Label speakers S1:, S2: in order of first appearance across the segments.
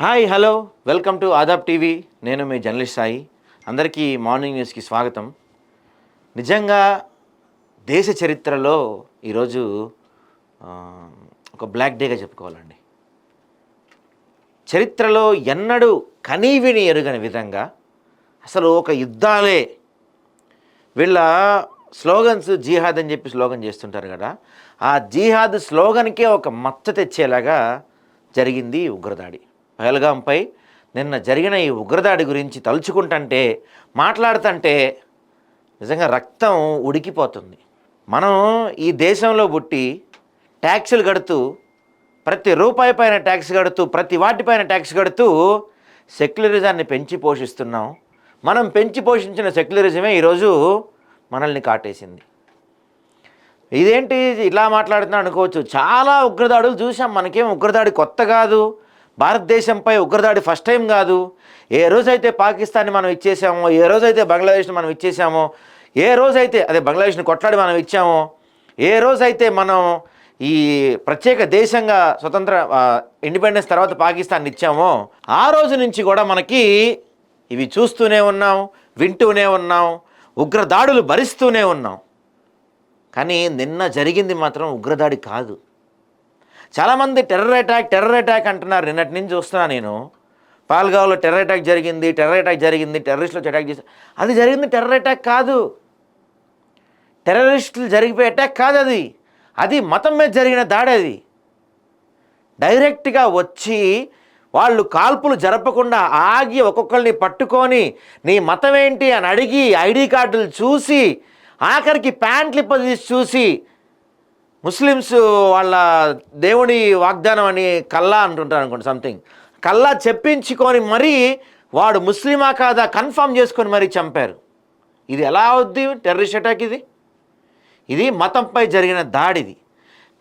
S1: Hi hello. Welcome to Aadab TV. నేను మీ journalist Sai. అందరికీ మార్నింగ్ న్యూస్కి స్వాగతం. నిజంగా దేశ చరిత్రలో ఈరోజు ఒక బ్లాక్ డేగా చెప్పుకోవాలండి. చరిత్రలో ఎన్నడూ కనీవిని ఎరుగని విధంగా అసలు ఒక యుద్ధాలే వీళ్ళ స్లోగన్స్ జీహాద్ అని చెప్పి స్లోగన్ చేస్తుంటారు కదా ఆ జీహాద్ స్లోగన్కే ఒక మచ్చ తెచ్చేలాగా జరిగింది ఉగ్రదాడి. పహల్గాంపై నిన్న జరిగిన ఈ ఉగ్రదాడి గురించి తలుచుకుంటుంటే మాట్లాడుతుంటే నిజంగా రక్తం ఉడికిపోతుంది. మనం ఈ దేశంలో పుట్టి ట్యాక్సులు కడుతూ ప్రతి రూపాయి పైన ట్యాక్స్ కడుతూ ప్రతి వాటిపైన ట్యాక్స్ కడుతూ సెక్యులరిజాన్ని పెంచి పోషిస్తున్నాం. మనం పెంచి పోషించిన సెక్యులరిజమే ఈరోజు మనల్ని కాటేసింది. ఇదేంటి ఇలా మాట్లాడుతున్నా అనుకోవచ్చు. చాలా ఉగ్రదాడులు చూసాం మనకేం ఉగ్రదాడి కొత్త కాదు. భారతదేశంపై ఉగ్రదాడి ఫస్ట్ టైం కాదు. ఏ రోజైతే పాకిస్తాన్ని మనం ఇచ్చేసామో ఏ రోజైతే బంగ్లాదేశ్ని మనం ఇచ్చేసామో ఏ రోజైతే అదే బంగ్లాదేశ్ని కొట్లాడి మనం ఇచ్చామో ఏ రోజైతే మనం ఈ ప్రత్యేక దేశంగా స్వతంత్ర ఇండిపెండెన్స్ తర్వాత పాకిస్తాన్ ఇచ్చామో ఆ రోజు నుంచి కూడా మనకి ఇవి చూస్తూనే ఉన్నాం వింటూనే ఉన్నాం ఉగ్రదాడులు భరిస్తూనే ఉన్నాం. కానీ నిన్న జరిగింది మాత్రం ఉగ్రదాడి కాదు. చాలామంది టెర్రర్ అటాక్ టెర్రర్ అటాక్ అంటున్నారు. నిన్నటి నుంచి చూస్తున్నా నేను. పాల్గావ్లో టెర్రర్ అటాక్ జరిగింది టెర్రర్ అటాక్ జరిగింది టెర్రరిస్టులు అటాక్ చేశారు అది జరిగింది టెర్రర్ అటాక్ కాదు. టెర్రరిస్టులు జరిగిపోయే అటాక్ కాదు అది. అది మతం మీద జరిగిన దాడి అది. డైరెక్ట్గా వచ్చి వాళ్ళు కాల్పులు జరపకుండా ఆగి ఒక్కొక్కరిని పట్టుకొని నీ మతం ఏంటి? అని అడిగి ఐడి కార్డులు చూసి ఆఖరికి ప్యాంట్లు ఇప్పదీసి చూసి ముస్లిమ్స్ వాళ్ళ దేవుని వాగ్దానం అని కల్లా అంటుంటారు అనుకోండి సంథింగ్ కల్లా చెప్పించుకొని మరీ వాడు ముస్లిమా కాదా కన్ఫర్మ్ చేసుకొని మరీ చంపారు. ఇది ఎలా అవుద్ది? టెర్రరిస్ట్ అటాక్ ఇది? ఇది మతంపై జరిగిన దాడిది.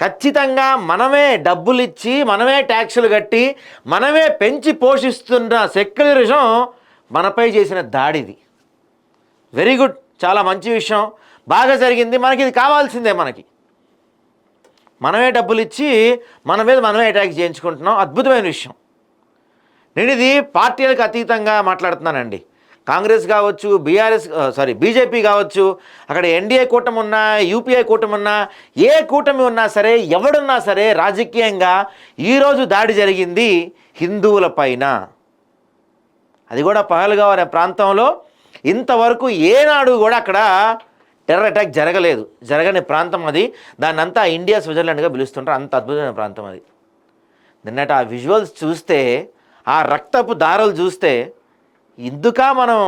S1: ఖచ్చితంగా మనమే డబ్బులు ఇచ్చి మనమే ట్యాక్సులు కట్టి మనమే పెంచి పోషిస్తున్న సెక్యులరిజం మనపై చేసిన దాడిది. వెరీ గుడ్ చాలా మంచి విషయం. బాగా జరిగింది. మనకి ఇది కావాల్సిందే మనకి. మనమే డబ్బులు ఇచ్చి మన మీద మనమే అటాక్ చేయించుకుంటున్నాం. అద్భుతమైన విషయం. నేను ఇది పార్టీలకు అతీతంగా మాట్లాడుతున్నానండి. కాంగ్రెస్ కావచ్చు బీఆర్ఎస్ సారీ బీజేపీ కావచ్చు అక్కడ ఎన్డీఏ కూటమి ఉన్నా యూపీఐ కూటమి ఉన్నా ఏ కూటమి ఉన్నా సరే ఎవడున్నా సరే రాజకీయంగా ఈరోజు దాడి జరిగింది హిందువుల పైన. అది కూడా పహల్గావ్ అనే ప్రాంతంలో ఇంతవరకు ఏనాడు కూడా అక్కడ టెర్రర్ అటాక్ జరగలేదు. జరగని ప్రాంతం అది. దాన్ని అంతా ఇండియా స్విట్జర్లాండ్గా పిలుస్తుంటారు. అంత అద్భుతమైన ప్రాంతం అది. నిన్నటి ఆ విజువల్స్ చూస్తే ఆ రక్తపు దారులు చూస్తే ఎందుక మనం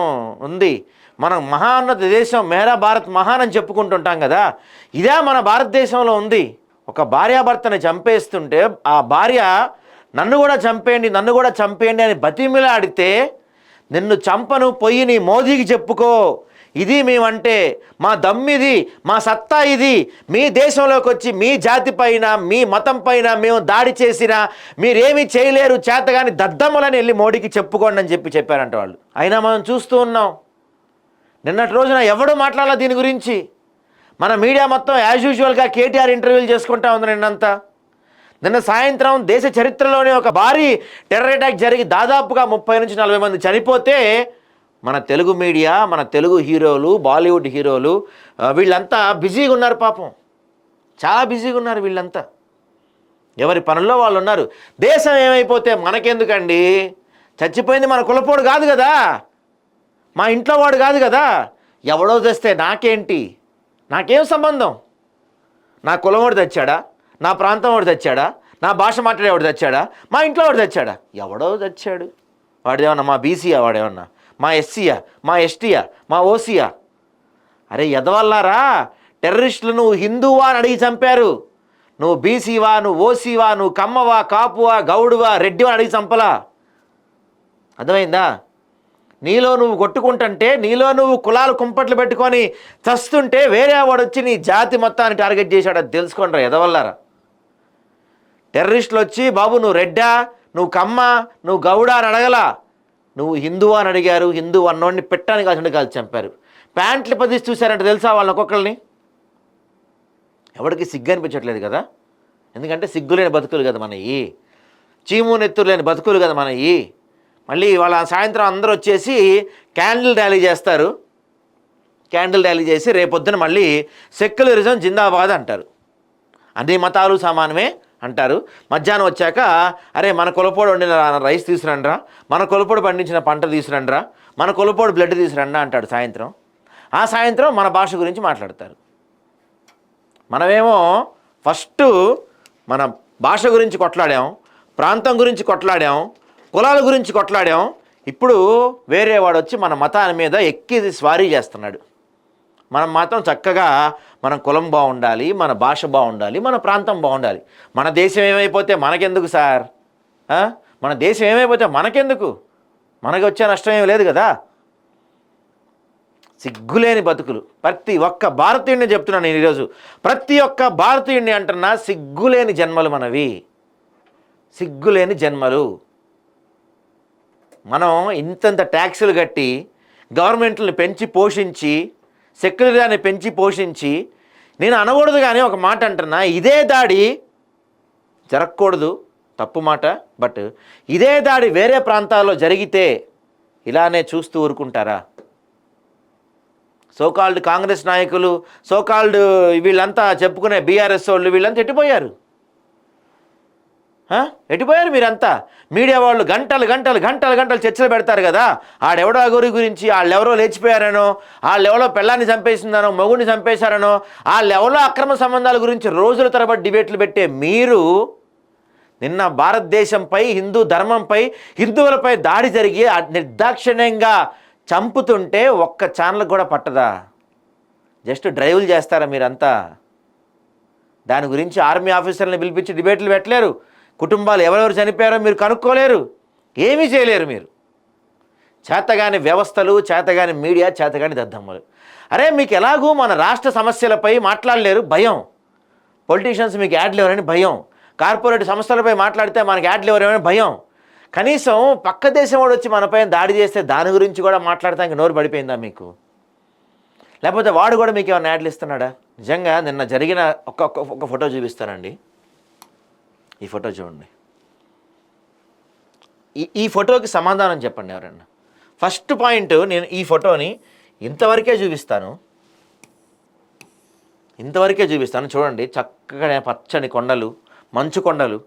S1: ఉంది? మనం మహాన్నత దేశం మేరా భారత్ మహాన్ అని చెప్పుకుంటుంటాం కదా. ఇదే మన భారతదేశంలో ఉంది. ఒక భార్యాభర్తని చంపేస్తుంటే ఆ భార్య నన్ను కూడా చంపేయండి నన్ను కూడా చంపేయండి అని బతిమిలాడితే నిన్ను చంపను పొయ్యి నీ మోదీకి చెప్పుకో ఇది మేమంటే మా దమ్మిది మా సత్తా ఇది. మీ దేశంలోకి వచ్చి మీ జాతి పైన మీ మతం పైన మేము దాడి చేసినా మీరేమీ చేయలేరు చేతగాని దద్దమ్మలని వెళ్ళి మోడీకి చెప్పుకోండి అని చెప్పి చెప్పారంట వాళ్ళు. అయినా మనం చూస్తూ ఉన్నాం. నిన్నటి రోజున ఎవడు మాట్లాడాల దీని గురించి? మన మీడియా మొత్తం యాజ్ యూజువల్గా కేటీఆర్ ఇంటర్వ్యూలు చేసుకుంటా ఉంది నిన్నంతా. నిన్న సాయంత్రం దేశ చరిత్రలోనే ఒక భారీ టెర్రర్ అటాక్ జరిగి దాదాపుగా ముప్పై నుంచి నలభై మంది చనిపోతే మన తెలుగు మీడియా మన తెలుగు హీరోలు బాలీవుడ్ హీరోలు వీళ్ళంతా బిజీగా ఉన్నారు పాపం. చాలా బిజీగా ఉన్నారు వీళ్ళంతా. ఎవరి పనుల్లో వాళ్ళు ఉన్నారు. దేశం ఏమైపోతే మనకెందుకండి? చచ్చిపోయింది మన కులపోడు కాదు కదా? మా ఇంట్లో వాడు కాదు కదా? ఎవడో తెస్తే నాకేంటి? నాకేం సంబంధం? నా కులం వాడు తెచ్చాడా? నా ప్రాంతం వాడు తెచ్చాడా? నా భాష మాట్లాడేవాడు తెచ్చాడా? మా ఇంట్లో వాడు తెచ్చాడా? ఎవడో తెచ్చాడు. వాడేమన్నా మా బీసీయా? వాడేమన్నా? మా ఎస్సీయా మా ఎస్టీయా మా ఓసీయా? అరే ఎదవల్లారా టెర్రరిస్టులు నువ్వు హిందువా అని అడిగి చంపారు. నువ్వు బీసీవా నువ్వు ఓసీవా నువ్వు కమ్మవా కాపువా గౌడువా రెడ్డివా అడిగి చంపలా? అర్థమైందా? నీలో నువ్వు కొట్టుకుంటుంటే నీలో నువ్వు కులాలు కుంపట్లు పెట్టుకొని చస్తుంటే వేరే వాడు వచ్చి నీ జాతి మొత్తాన్ని టార్గెట్ చేశాడు. అది తెలుసుకోండి ఎదవల్లారా టెర్రరిస్టులు వచ్చి బాబు నువ్వు రెడ్డా నువ్వు కమ్మ నువ్వు గౌడ అని అడగలా. నువ్వు హిందువు అని అడిగారు హిందువు అన్నోడిని పెట్టాను కాల్చండి కాల్చి చంపారు. ప్యాంట్లు పదిసి చూశారంటే తెలుసా వాళ్ళని ఒక్కొక్కరిని ఎవరికి సిగ్గు అనిపించట్లేదు కదా? ఎందుకంటే సిగ్గులేని బతుకులు కదా మనవి. చీము నెత్తురు లేని బతుకులు కదా మనవి. మళ్ళీ వాళ్ళ సాయంత్రం అందరూ వచ్చేసి క్యాండిల్ ర్యాలీ చేస్తారు. క్యాండిల్ ర్యాలీ చేసి రేపొద్దున మళ్ళీ సెక్యులరిజం జిందాబాద్ అంటారు. అన్ని మతాలు సమానమే అంటారు. మధ్యాహ్నం వచ్చాక అరే మన కొలపోడు వండిన రైస్ తీసుకురండ్రా. మన కొలపోడు పండించిన పంట తీసుకురండ్రా. మన కొలపోడు బ్లడ్ తీసుకురండా అంటాడు సాయంత్రం. ఆ సాయంత్రం మన భాష గురించి మాట్లాడతారు. మనమేమో ఫస్ట్ మన భాష గురించి కొట్లాడాం ప్రాంతం గురించి కొట్లాడాం కులాల గురించి కొట్లాడాం. ఇప్పుడు వేరే వాడు వచ్చి మన మతాల మీద ఎక్కి స్వారీ చేస్తున్నాడు. మనం మాత్రం చక్కగా మన కులం బాగుండాలి మన భాష బాగుండాలి మన ప్రాంతం బాగుండాలి. మన దేశం ఏమైపోతే మనకెందుకు సార్? మన దేశం ఏమైపోతే మనకెందుకు? మనకు వచ్చే నష్టం ఏమి లేదు కదా? సిగ్గులేని బతుకులు. ప్రతి ఒక్క భారతీయుడిని చెప్తున్నాను నేను ఈరోజు. ప్రతి ఒక్క భారతీయుడిని అంటున్నా సిగ్గులేని జన్మలు మనవి. సిగ్గులేని జన్మలు. మనం ఇంతంత ట్యాక్సులు కట్టి గవర్నమెంట్లను పెంచి పోషించి సెక్యులరిజాన్ని పెంచి పోషించి నేను అనకూడదు కానీ ఒక మాట అంటున్నా ఇదే దాడి జరగకూడదు తప్పు మాట బట్ ఇదే దాడి వేరే ప్రాంతాల్లో జరిగితే ఇలానే చూస్తూ ఊరుకుంటారా? సోకాల్డ్ కాంగ్రెస్ నాయకులు సోకాల్డ్ వీళ్ళంతా చెప్పుకునే బీఆర్ఎస్ వాళ్ళు వీళ్ళంతా ఎట్టిపోయారు? ఎటుపోయారు ఎట్టిపోయారు మీరంతా? మీడియా వాళ్ళు గంటలు గంటలు గంటలు గంటలు చర్చలు పెడతారు కదా. ఆడెవడో గురి గురించి వాళ్ళెవరో లేచిపోయారనో వాళ్ళెవరో పెళ్ళాన్ని చంపేసిందనో మొగుడిని చంపేశారనో వాళ్ళెవరో అక్రమ సంబంధాల గురించి రోజుల తరబడి డిబేట్లు పెట్టే మీరు నిన్న భారతదేశంపై హిందూ ధర్మంపై హిందువులపై దాడి జరిగి ఆ నిర్దాక్షిణ్యంగా చంపుతుంటే ఒక్క ఛానల్ కూడా పట్టదా? జస్ట్ డ్రైవ్లు చేస్తారా మీరంతా? దాని గురించి ఆర్మీ ఆఫీసర్ని పిలిపించి డిబేట్లు పెట్టలేరు. కుటుంబాలు ఎవరెవరు చనిపోయారో మీరు కనుక్కోలేరు. ఏమీ చేయలేరు మీరు. చేతగాని వ్యవస్థలు చేతగాని మీడియా చేతగాని దద్దమ్మలు. అరే మీకు ఎలాగూ మన రాష్ట్ర సమస్యలపై మాట్లాడలేరు? భయం. పొలిటీషియన్స్ మీకు యాడ్లు ఎవరని భయం. కార్పొరేట్ సంస్థలపై మాట్లాడితే మనకి యాడ్లు ఎవరేమని భయం. కనీసం పక్క దేశం వాడు వచ్చి మనపై దాడి చేస్తే దాని గురించి కూడా మాట్లాడటానికి నోరు పడిపోయిందా మీకు? లేకపోతే వాడు కూడా మీకు ఏమైనా యాడ్లు ఇస్తున్నాడా? నిజంగా నిన్న జరిగిన ఒక ఒక- ఒక ఫోటో చూపిస్తానండి. ఈ ఫోటో చూడండి. ఈ ఈ ఫోటోకి సమాధానం చెప్పండి ఎవరన్నా. ఫస్ట్ పాయింట్ నేను ఈ ఫోటోని ఇంతవరకే చూపిస్తాను. ఇంతవరకే చూపిస్తాను. చూడండి చక్కగా పచ్చని కొండలు మంచు కొండలు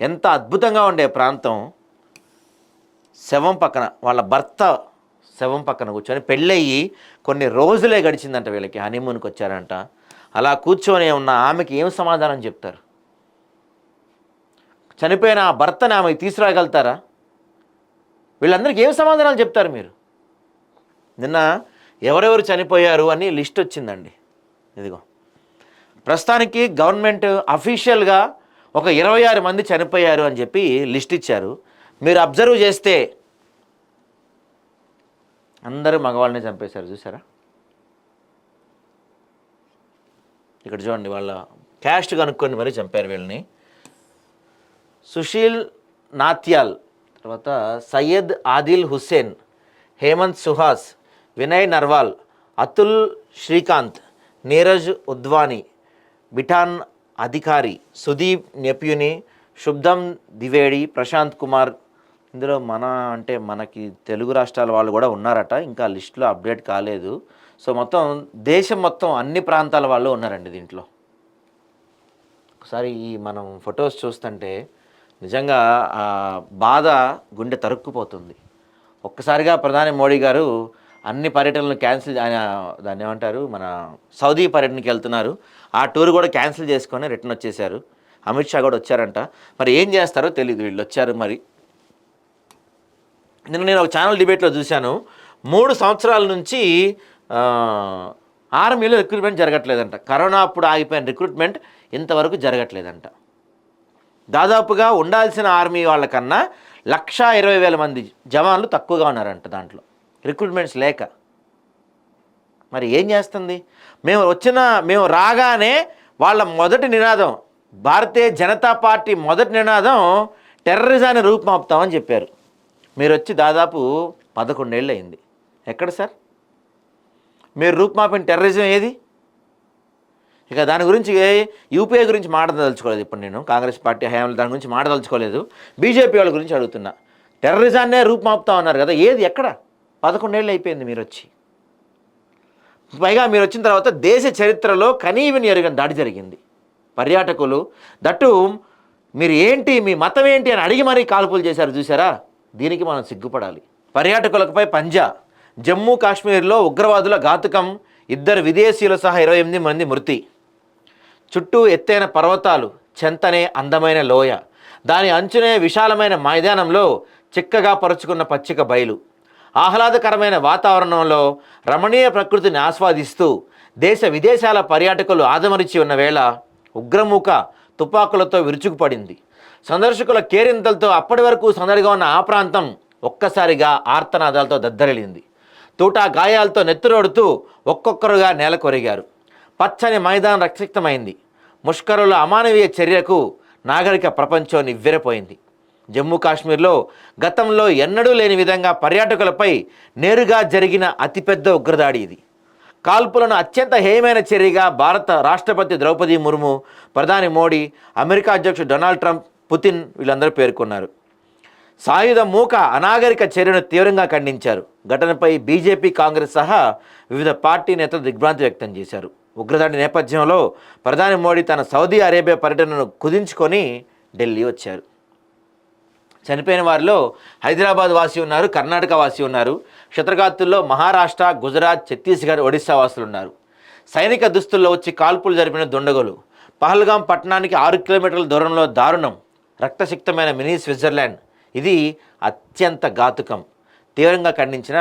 S1: ఎంత అద్భుతంగా ఉండే ప్రాంతం. శవం పక్కన వాళ్ళ భర్త శవం పక్కన కూర్చొని పెళ్ళయ్యి కొన్ని రోజులే గడిచిందంట వీళ్ళకి హనీమూన్కి వచ్చారంట. అలా కూర్చొని ఉన్న ఆమెకి ఏం సమాధానం చెప్తారు? చనిపోయిన ఆ భర్తని ఆమె తీసుకురాగలుగుతారా? వీళ్ళందరికీ ఏం సమాధానాలు చెప్తారు మీరు? నిన్న ఎవరెవరు చనిపోయారు అని లిస్ట్ వచ్చిందండి. ఇదిగో. ప్రస్తుతానికి గవర్నమెంట్ అఫీషియల్గా ఒక ఇరవై ఆరు మంది చనిపోయారు అని చెప్పి లిస్ట్ ఇచ్చారు. మీరు అబ్జర్వ్ చేస్తే అందరూ మగవాళ్ళనే చంపేశారు చూసారా ఇక్కడ చూడండి వాళ్ళ క్యాస్ట్ కనుక్కొని మరీ చంపారు వీళ్ళని. సుశీల్ నాత్యాల్ తర్వాత సయ్యద్ ఆదిల్ హుస్సేన్ హేమంత్ సుహాస్ వినయ్ నర్వాల్ అతుల్ శ్రీకాంత్ నీరజ్ ఉద్వాని బిఠాన్ అధికారి సుదీప్ నెప్యుని శుబ్దం ద్వివేడి ప్రశాంత్ కుమార్. ఇందులో మన అంటే మనకి తెలుగు రాష్ట్రాల వాళ్ళు కూడా ఉన్నారట ఇంకా లిస్టులో అప్డేట్ కాలేదు. సో మొత్తం దేశం మొత్తం అన్ని ప్రాంతాల వాళ్ళు ఉన్నారండి దీంట్లో. ఒకసారి ఈ మనం ఫొటోస్ చూస్తుంటే నిజంగా ఆ బాధ గుండె తరుక్కుపోతుంది. ఒక్కసారిగా ప్రధాని మోడీ గారు అన్ని పర్యటనలు క్యాన్సిల్ ఆయన దాన్ని ఏమంటారు? మన సౌదీ పర్యటనకి వెళ్తున్నారు. ఆ టూర్ కూడా క్యాన్సిల్ చేసుకొని రిటర్న్ వచ్చేసారు అమిత్ షా కూడా వచ్చారంట. మరి ఏం చేస్తారో తెలియదు వీళ్ళు వచ్చారు మరి. నిన్న నేను ఒక ఛానల్ డిబేట్లో చూశాను. మూడు సంవత్సరాల నుంచి ఆర్మీలో రిక్రూట్మెంట్ జరగట్లేదంట. కరోనా అప్పుడు ఆగిపోయిన రిక్రూట్మెంట్ ఇంతవరకు జరగట్లేదంట. దాదాపుగా ఉండాల్సిన ఆర్మీ వాళ్ళకన్నా లక్షా ఇరవై వేల మంది జవాన్లు తక్కువగా ఉన్నారంట దాంట్లో. రిక్రూట్మెంట్స్ లేక. మరి ఏం చేస్తుంది? మేము వచ్చిన మేము రాగానే వాళ్ళ మొదటి నినాదం భారతీయ జనతా పార్టీ మొదటి నినాదం టెర్రరిజాన్ని రూపుమాపుతామని చెప్పారు. మీరు వచ్చి దాదాపు పదకొండేళ్ళు అయింది ఎక్కడ సార్? మీరు రూపుమాపిన టెర్రరిజం ఏది? ఇక దాని గురించి యూపీఐ గురించి మాట్లాడదలుచుకోలేదు ఇప్పుడు నేను. కాంగ్రెస్ పార్టీ హయాంలో దాని గురించి మాట్లాడదలుచుకోలేదు బీజేపీ వాళ్ళ గురించి అడుగుతున్నా. టెర్రరిజాన్నే రూపుమాపుతా ఉన్నారు కదా ఏది ఎక్కడ? పదకొండేళ్ళు అయిపోయింది మీరు వచ్చి పైగా మీరు వచ్చిన తర్వాత దేశ చరిత్రలో కనీవిని ఎరుగని దాడి జరిగింది. పర్యాటకులు దట్టు మీరు ఏంటి మీ మతం ఏంటి అని అడిగి మరీ కాల్పులు చేశారు చూసారా దీనికి మనం సిగ్గుపడాలి. పర్యాటకులపై పంజా జమ్మూ కాశ్మీర్లో ఉగ్రవాదుల ఘాతుకం ఇద్దరు విదేశీయులు సహా ఇరవై ఎనిమిది మంది మృతి. చుట్టూ ఎత్తైన పర్వతాలు చెంతనే అందమైన లోయ. దాని అంచునే విశాలమైన మైదానంలో చిక్కగా పరుచుకున్న పచ్చిక బయలు. ఆహ్లాదకరమైన వాతావరణంలో రమణీయ ప్రకృతిని ఆస్వాదిస్తూ దేశ విదేశాల పర్యాటకులు ఆదమరిచి ఉన్న వేళ ఉగ్రముఖ తుపాకులతో విరుచుకుపడింది. సందర్శకుల కేరింతలతో అప్పటి వరకు సందడిగా ఉన్న ఆ ప్రాంతం ఒక్కసారిగా ఆర్తనాదాలతో దద్దరిల్లింది. తూటా గాయాలతో నెత్తురోడుతూ ఒక్కొక్కరుగా నేల కొరిగారు. పచ్చని మైదానం రక్షితమైంది. ముష్కరుల అమానవీయ చర్యకు నాగరిక ప్రపంచం నివ్వెరపోయింది. జమ్మూ కాశ్మీర్లో గతంలో ఎన్నడూ లేని విధంగా పర్యాటకులపై నేరుగా జరిగిన అతిపెద్ద ఉగ్రదాడి ఇది. కాల్పులను అత్యంత హేయమైన చర్యగా భారత రాష్ట్రపతి ద్రౌపది ముర్ము ప్రధాని మోడీ అమెరికా అధ్యక్షుడు డొనాల్డ్ ట్రంప్ పుతిన్ వీళ్ళందరూ పేర్కొన్నారు. సాయుధ మూక అనాగరిక చర్యను తీవ్రంగా ఖండించారు. ఘటనపై బీజేపీ కాంగ్రెస్ సహా వివిధ పార్టీ నేతలు దిగ్భ్రాంతి వ్యక్తం చేశారు. ఉగ్రదాడి నేపథ్యంలో ప్రధాని మోడీ తన సౌదీ అరేబియా పర్యటనను కుదించుకొని ఢిల్లీ వచ్చారు. చనిపోయిన వారిలో హైదరాబాద్ వాసి ఉన్నారు కర్ణాటక వాసి ఉన్నారు. క్షత్రఘాతుల్లో మహారాష్ట్ర గుజరాత్ ఛత్తీస్గఢ్ ఒడిశా వాసులు ఉన్నారు సైనిక దుస్తుల్లో వచ్చి కాల్పులు జరిపిన దుండగులు. పహల్గాం పట్టణానికి ఆరు కిలోమీటర్ల దూరంలో దారుణం. రక్తసిక్తమైన మినీ స్విట్జర్లాండ్. ఇది అత్యంత ఘాతుకం. తీవ్రంగా ఖండించిన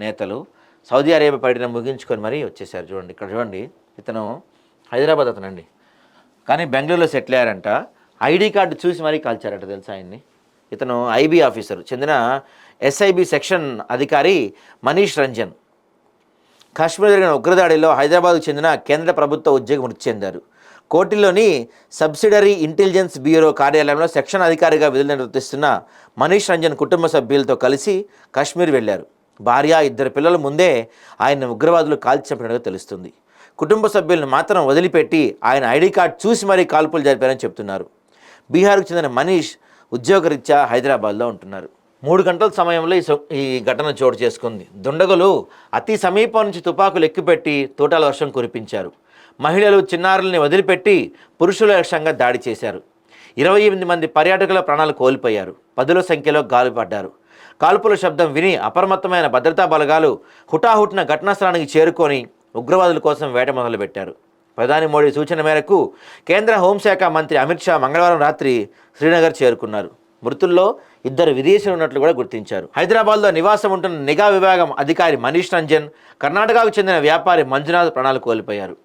S1: నేతలు సౌదీ అరేబియా పర్యటన ముగించుకొని మరీ వచ్చేసారు. చూడండి ఇక్కడ చూడండి. ఇతను హైదరాబాద్ అతనండి. కానీ బెంగళూరులో సెటిల్ అయ్యారంట. ఐడి కార్డు చూసి మరీ కాల్చారట తెలుసా ఆయన్ని? ఇతను ఐబీ ఆఫీసర్. చెందిన ఎస్ఐబి సెక్షన్ అధికారి మనీష్ రంజన్. కాశ్మీర్ జరిగిన ఉగ్రదాడిలో హైదరాబాద్కు చెందిన కేంద్ర ప్రభుత్వ ఉద్యోగి మృతి చెందారు. కోటిలోని సబ్సిడరీ ఇంటెలిజెన్స్ బ్యూరో కార్యాలయంలో సెక్షన్ అధికారిగా విధులు నిర్వర్తిస్తున్న మనీష్ రంజన్ కుటుంబ సభ్యులతో కలిసి కాశ్మీర్ వెళ్ళారు భార్య ఇద్దరు పిల్లల ముందే ఆయన ఉగ్రవాదులు కాల్చి చంపినట్టుగా తెలుస్తుంది. కుటుంబ సభ్యులను మాత్రం వదిలిపెట్టి ఆయన ఐడి కార్డ్ చూసి మరీ కాల్పులు జరిపారని చెప్తున్నారు. బీహార్కు చెందిన మనీష్ ఉద్యోగరీత్యా హైదరాబాద్లో ఉంటున్నారు. మూడు గంటల సమయంలో ఈ ఈ ఘటన చోటు చేసుకుంది. దుండగులు అతి సమీపం నుంచి తుపాకులు ఎక్కిపెట్టి తోటాల వర్షం కురిపించారు. మహిళలు చిన్నారుల్ని వదిలిపెట్టి పురుషుల లక్ష్యంగా దాడి చేశారు. ఇరవై ఎనిమిది మంది పర్యాటకుల ప్రాణాలు కోల్పోయారు. పదుల సంఖ్యలో గాలిపడ్డారు. కాల్పుల శబ్దం విని అప్రమత్తమైన భద్రతా బలగాలు హుటాహుటిన ఘటనా స్థలానికి చేరుకొని ఉగ్రవాదుల కోసం వేట మొదలుపెట్టారు. ప్రధాని మోడీ సూచన మేరకు కేంద్ర హోంశాఖ మంత్రి అమిత్ షా మంగళవారం రాత్రి శ్రీనగర్ చేరుకున్నారు. మృతుల్లో ఇద్దరు విదేశీయులు ఉన్నట్లు కూడా గుర్తించారు. హైదరాబాద్లో నివాసం ఉంటున్న నిఘా విభాగం అధికారి మనీష్ రంజన్ కర్ణాటకకు చెందిన వ్యాపారి మంజునాథ్ ప్రాణాలు కోల్పోయారు.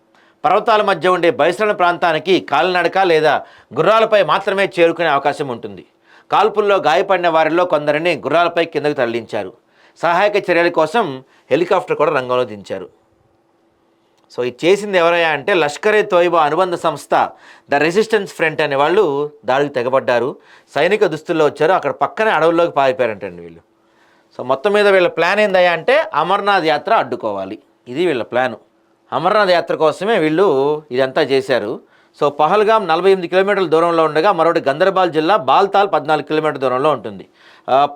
S1: పర్వతాల మధ్య ఉండే బైసరణ ప్రాంతానికి కాలినడక లేదా గుర్రాలపై మాత్రమే చేరుకునే అవకాశం ఉంటుంది. కాల్పుల్లో గాయపడిన వారిలో కొందరిని గుర్రాలపై కిందకు తరలించారు. సహాయక చర్యల కోసం హెలికాప్టర్ కూడా రంగంలో దించారు. సో ఇది చేసింది ఎవరయ్యా అంటే లష్కరే తోయిబా అనుబంధ సంస్థ ద రెసిస్టెన్స్ ఫ్రంట్ అనే వాళ్ళు దాడికి తెగబడ్డారు. సైనిక దుస్తుల్లో వచ్చారు అక్కడ పక్కనే అడవుల్లోకి పారిపోయారంటండి వీళ్ళు. సో మొత్తం మీద వీళ్ళ ప్లాన్ ఏందయ్యా అంటే అమర్నాథ్ యాత్ర అడ్డుకోవాలి. ఇది వీళ్ళ ప్లాను. అమర్నాథ్ యాత్ర కోసమే వీళ్ళు ఇదంతా చేశారు. సో పహల్గాం నలభై ఎనిమిది కిలోమీటర్ల దూరంలో ఉండగా మరొకటి గందర్బాల్ జిల్లా బాల్తాల్ పద్నాలుగు కిలోమీటర్ల దూరంలో ఉంటుంది.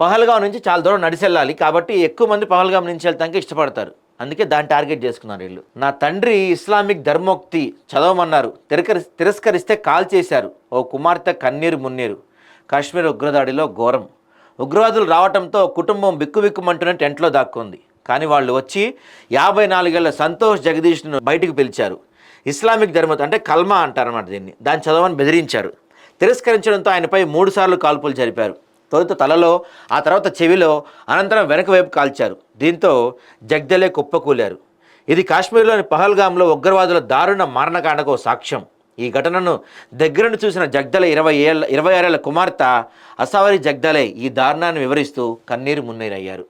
S1: పహల్గాం నుంచి చాలా దూరం నడిచి కాబట్టి ఎక్కువ మంది పహల్గాం నుంచి వెళ్తానికి ఇష్టపడతారు. అందుకే దాన్ని టార్గెట్ చేసుకున్నారు వీళ్ళు. నా తండ్రి ఇస్లామిక్ ధర్మోక్తి చదవమన్నారు. తిరకరి తిరస్కరిస్తే కాల్ చేశారు. ఓ కుమార్తె కన్నీరు మున్నీరు. కాశ్మీర్ ఉగ్రదాడిలో ఘోరం. ఉగ్రవాదులు రావడంతో కుటుంబం బిక్కుబిక్కుమంటున్న టెంట్లో దాక్కుంది. కానీ వాళ్ళు వచ్చి యాభై నాలుగేళ్ళ సంతోష్ జగదీష్ను బయటకు పిలిచారు. ఇస్లామిక్ ధర్మత అంటే కల్మా అంటారన్నమాట దీన్ని. దాన్ని చదవని బెదిరించారు. తిరస్కరించడంతో ఆయనపై మూడుసార్లు కాల్పులు జరిపారు. తొలుత తలలో ఆ తర్వాత చెవిలో అనంతరం వెనక వైపు కాల్చారు. దీంతో జగ్దలే కుప్పకూలారు. ఇది కాశ్మీర్లోని పహల్గాంలో ఉగ్రవాదుల దారుణ మరణకాండకు సాక్ష్యం. ఈ ఘటనను దగ్గరను చూసిన జగ్దల ఇరవై ఏళ్ళ ఇరవై ఆరేళ్ళ కుమార్తె అసావరి జగ్దలే ఈ దారుణాన్ని వివరిస్తూ కన్నీరు మున్నీరయ్యారు.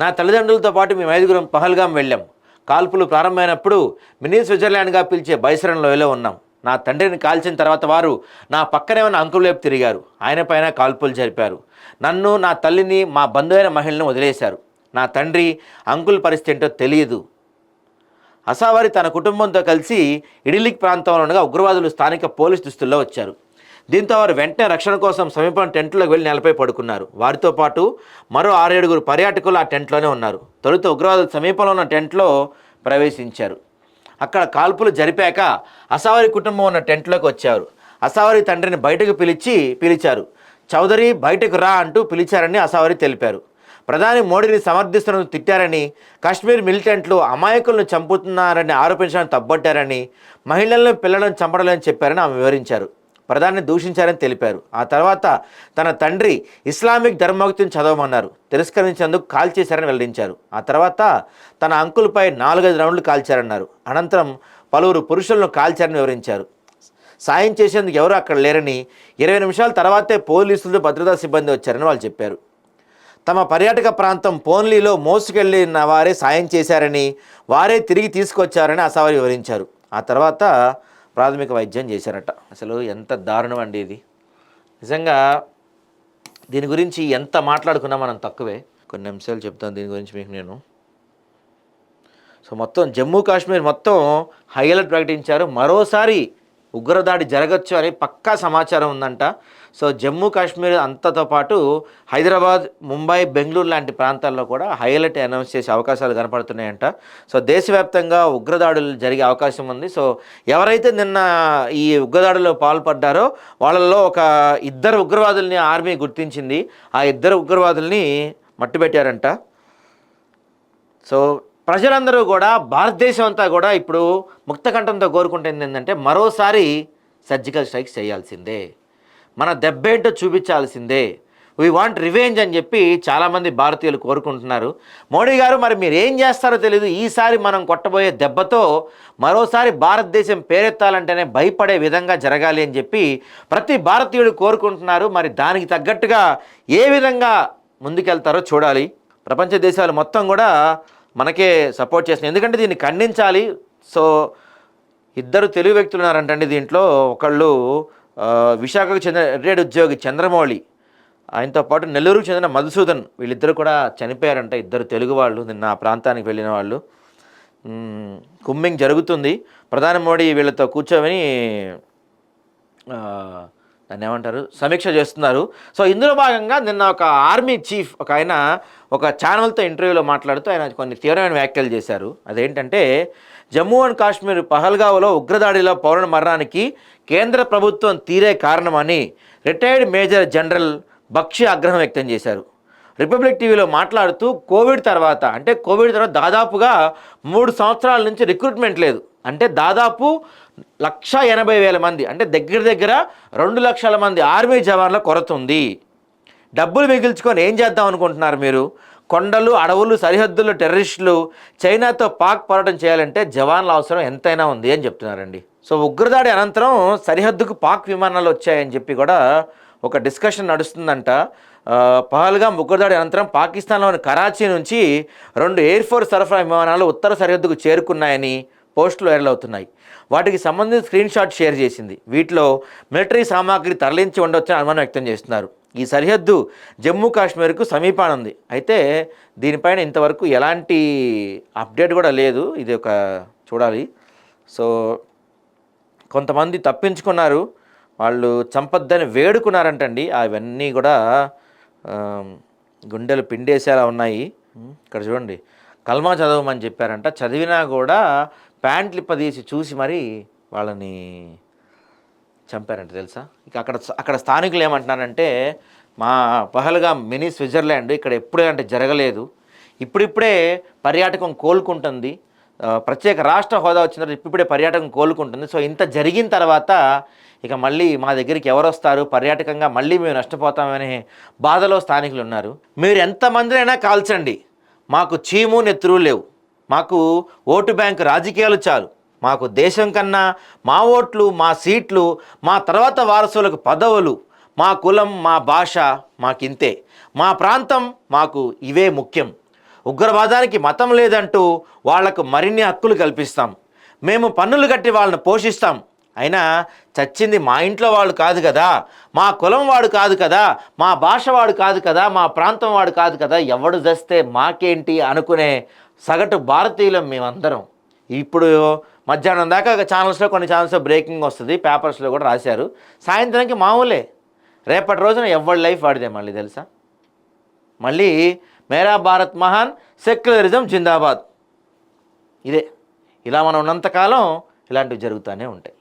S1: నా తల్లిదండ్రులతో పాటు మేము ఐదుగురం పహల్గాం వెళ్ళాం. కాల్పులు ప్రారంభమైనప్పుడు మినీ స్విట్జర్లాండ్గా పిలిచే బైసరన్ లోయలో ఉన్నాం. నా తండ్రిని కాల్చిన తర్వాత వారు నా పక్కనే ఉన్న అంకుల్ వైపు తిరిగారు. ఆయన పైన కాల్పులు జరిపారు. నన్ను నా తల్లిని మా బంధువైన మహిళను వదిలేశారు. నా తండ్రి అంకుల్ పరిస్థితి ఏంటో తెలియదు. అసావారి తన కుటుంబంతో కలిసి ఇడిలిక్ ప్రాంతంలో ఉండగా ఉగ్రవాదులు స్థానిక పోలీస్ దుస్తుల్లో వచ్చారు. దీంతో వారు వెంటనే రక్షణ కోసం సమీపం టెంట్లోకి వెళ్ళి నెలపై పడుకున్నారు. వారితో పాటు మరో ఆరేడుగురు పర్యాటకులు ఆ టెంట్లోనే ఉన్నారు. తొలుత ఉగ్రవాదులు సమీపంలో ఉన్న టెంట్లో ప్రవేశించారు. అక్కడ కాల్పులు జరిపాక అసావరి కుటుంబం ఉన్న టెంట్లోకి వచ్చారు. అసావరి తండ్రిని బయటకు పిలిచి పిలిచారు. చౌదరి బయటకు రా అంటూ పిలిచారని అసావరి తెలిపారు. ప్రధాని మోడీని సమర్థిస్తున్నందుకు తిట్టారని కాశ్మీర్ మిలిటెంట్లు అమాయకులను చంపుతున్నారని ఆరోపించడానికి తప్పట్టారని మహిళలను పిల్లలను చంపడాలని చెప్పారని ఆమె వివరించారు. ప్రధాని దూషించారని తెలిపారు. ఆ తర్వాత తన తండ్రి ఇస్లామిక్ ధర్మోక్తిని చదవమన్నారు. తిరస్కరించేందుకు కాల్ చేశారని వెల్లడించారు. ఆ తర్వాత తన అంకులపై నాలుగైదు రౌండ్లు కాల్చారన్నారు. అనంతరం పలువురు పురుషులను కాల్చారని వివరించారు. సాయం చేసేందుకు ఎవరు అక్కడ లేరని ఇరవై నిమిషాల తర్వాతే పోలీసులు భద్రతా సిబ్బంది వచ్చారని వాళ్ళు చెప్పారు. తమ పర్యాటక ప్రాంతం పోన్లీలో మోసుకెళ్ళిన వారే సాయం చేశారని వారే తిరిగి తీసుకొచ్చారని అసావరి వివరించారు. ఆ తర్వాత ప్రాథమిక వైద్యం చేశారట. అసలు ఎంత దారుణం అండి ఇది. నిజంగా దీని గురించి ఎంత మాట్లాడుకున్నా మనం తక్కువే. కొన్ని అంశాలు చెప్తాను దీని గురించి మీకు నేను. సో మొత్తం జమ్మూ కాశ్మీర్ మొత్తం హైలైట్ ప్రకటించారు. మరోసారి ఉగ్రదాడి జరగచ్చు అని పక్కా సమాచారం ఉందంట. సో జమ్మూ కాశ్మీర్ అంతతో పాటు హైదరాబాద్ ముంబై బెంగళూరు లాంటి ప్రాంతాల్లో కూడా హై అలర్ట్ అనౌన్స్ చేసే అవకాశాలు కనపడుతున్నాయంట. సో దేశవ్యాప్తంగా ఉగ్రదాడులు జరిగే అవకాశం ఉంది. సో ఎవరైతే నిన్న ఈ ఉగ్రదాడుల్లో పాల్పడ్డారో వాళ్ళల్లో ఒక ఇద్దరు ఉగ్రవాదుల్ని ఆర్మీ గుర్తించింది. ఆ ఇద్దరు ఉగ్రవాదుల్ని మట్టుబెట్టారంట. సో ప్రజలందరూ కూడా భారతదేశం అంతా కూడా ఇప్పుడు ముక్తకంఠంతో కోరుకుంటుంది ఏంటంటే మరోసారి సర్జికల్ స్ట్రైక్స్ చేయాల్సిందే. మన దెబ్బేంటో చూపించాల్సిందే. వీ వాంట్ రివెంజ్ అని చెప్పి చాలామంది భారతీయులు కోరుకుంటున్నారు. మోడీ గారు మరి మీరు ఏం చేస్తారో తెలియదు ఈసారి మనం కొట్టబోయే దెబ్బతో మరోసారి భారతదేశం పేరెత్తాలంటేనే భయపడే విధంగా జరగాలి అని చెప్పి ప్రతి భారతీయుడు కోరుకుంటున్నారు. మరి దానికి తగ్గట్టుగా ఏ విధంగా ముందుకెళ్తారో చూడాలి. ప్రపంచ దేశాలు మొత్తం కూడా మనకే సపోర్ట్ చేస్తున్నాయి. ఎందుకంటే దీన్ని ఖండించాలి. సో ఇద్దరు తెలుగు వ్యక్తులు ఉన్నారంటండి దీంట్లో. ఒకళ్ళు విశాఖకు చెందిన రిటైర్డ్ ఉద్యోగి చంద్రమౌళి ఆయనతో పాటు నెల్లూరుకు చెందిన మధుసూదన్ వీళ్ళిద్దరు కూడా చనిపోయారంట. ఇద్దరు తెలుగు వాళ్ళు నిన్న ఆ ప్రాంతానికి వెళ్ళిన వాళ్ళు. కుమ్మింగ్ జరుగుతుంది. ప్రధాని మోడీ వీళ్ళతో కూర్చొని దాన్ని ఏమంటారు? సమీక్ష చేస్తున్నారు. సో ఇందులో భాగంగా నిన్న ఒక ఆర్మీ చీఫ్ ఒక ఆయన ఒక ఛానల్తో ఇంటర్వ్యూలో మాట్లాడుతూ ఆయన కొన్ని తీవ్రమైన వ్యాఖ్యలు చేశారు. అదేంటంటే జమ్మూ అండ్ కాశ్మీర్ పహల్గావ్లో ఉగ్రదాడిలో పౌరుల మరణానికి కేంద్ర ప్రభుత్వం తీరే కారణమని రిటైర్డ్ మేజర్ జనరల్ బక్షి ఆగ్రహం వ్యక్తం చేశారు. రిపబ్లిక్ టీవీలో మాట్లాడుతూ కోవిడ్ తర్వాత అంటే కోవిడ్ తర్వాత దాదాపుగా మూడు సంవత్సరాల నుంచి రిక్రూట్మెంట్ లేదు. అంటే దాదాపు లక్ష ఎనభై వేల మంది అంటే దగ్గర దగ్గర రెండు లక్షల మంది ఆర్మీ జవాన్ల కొరత ఉంది. డబ్బులు మిగిల్చుకొని ఏం చేద్దాం అనుకుంటున్నారు మీరు? కొండలు అడవులు సరిహద్దులు టెర్రరిస్టులు చైనాతో పాక్ పోరాటం చేయాలంటే జవాన్ల అవసరం ఎంతైనా ఉంది అని చెప్తున్నారండి. సో ఉగ్రదాడి అనంతరం సరిహద్దుకు పాక్ విమానాలు వచ్చాయని చెప్పి కూడా ఒక డిస్కషన్ నడుస్తుందంట. పహల్గా పహల్గాం ఉగ్రదాడి అనంతరం పాకిస్తాన్లోని కరాచీ నుంచి రెండు ఎయిర్ ఫోర్స్ సరఫరా విమానాలు ఉత్తర సరిహద్దుకు చేరుకున్నాయని పోస్టులు వైరల్ అవుతున్నాయి. వాటికి సంబంధించిన స్క్రీన్ షాట్ షేర్ చేసింది. వీటిలో మిలిటరీ సామాగ్రి తరలించి ఉండొచ్చని అనుమానం వ్యక్తం చేస్తున్నారు. ఈ సరిహద్దు జమ్మూ కాశ్మీర్కు సమీపాన ఉంది అయితే దీనిపైన ఇంతవరకు ఎలాంటి అప్డేట్ కూడా లేదు. ఇది ఒక చూడాలి. సో కొంతమంది తప్పించుకున్నారు. వాళ్ళు చంపద్దని వేడుకున్నారంటండి. అవన్నీ కూడా గుండెలు పిండేసేలా ఉన్నాయి. ఇక్కడ చూడండి. కల్మా చదవమని చెప్పారంట. చదివినా కూడా ప్యాంట్లు ఇప్పదీసి చూసి మరి వాళ్ళని చంపారంట తెలుసా? ఇక అక్కడ అక్కడ స్థానికులు ఏమంటున్నారంటే మా పహల్గా మినీ స్విట్జర్లాండ్ ఇక్కడ ఎప్పుడే అంటే జరగలేదు. ఇప్పుడిప్పుడే పర్యాటకం కోలుకుంటుంది. ప్రత్యేక రాష్ట్ర హోదా వచ్చిన తర్వాత ఇప్పుడిప్పుడే పర్యాటకం కోలుకుంటుంది. సో ఇంత జరిగిన తర్వాత ఇక మళ్ళీ మా దగ్గరికి ఎవరు వస్తారు పర్యాటకంగా మళ్ళీ మేము నష్టపోతామనే బాధలో స్థానికులు ఉన్నారు. మీరు ఎంతమందినైనా కాల్చండి. మాకు చీము నెత్తురు లేవు. మాకు ఓటు బ్యాంకు రాజకీయాలు చాలు. మాకు దేశం కన్నా మా ఓట్లు మా సీట్లు మా తర్వాత వారసులకు పదవులు మా కులం మా భాష మాకింతే. మా ప్రాంతం మాకు ఇవే ముఖ్యం. ఉగ్రవాదానికి మతం లేదంటూ వాళ్ళకు మరిన్ని హక్కులు కల్పిస్తాం. మేము పన్నులు కట్టి వాళ్ళని పోషిస్తాం. అయినా చచ్చింది మా ఇంట్లో వాళ్ళు కాదు కదా. మా కులం వాడు కాదు కదా. మా భాష వాడు కాదు కదా. మా ప్రాంతం వాడు కాదు కదా. ఎవడు చస్తే మాకేంటి అనుకునే సగటు భారతీయులం మేమందరం. ఇప్పుడు మధ్యాహ్నం దాకా ఛానల్స్లో కొన్ని ఛానల్స్లో బ్రేకింగ్ వస్తుంది పేపర్స్లో కూడా రాశారు. సాయంత్రానికి మామూలే. రేపటి రోజున ఎవరి లైఫ్ వాడిదే మళ్ళీ తెలుసా? మళ్ళీ మేరా భారత్ మహాన్ సెక్యులరిజం జిందాబాద్. ఇదే. ఇలా మనం ఉన్నంతకాలం ఇలాంటివి జరుగుతూనే ఉంటాయి.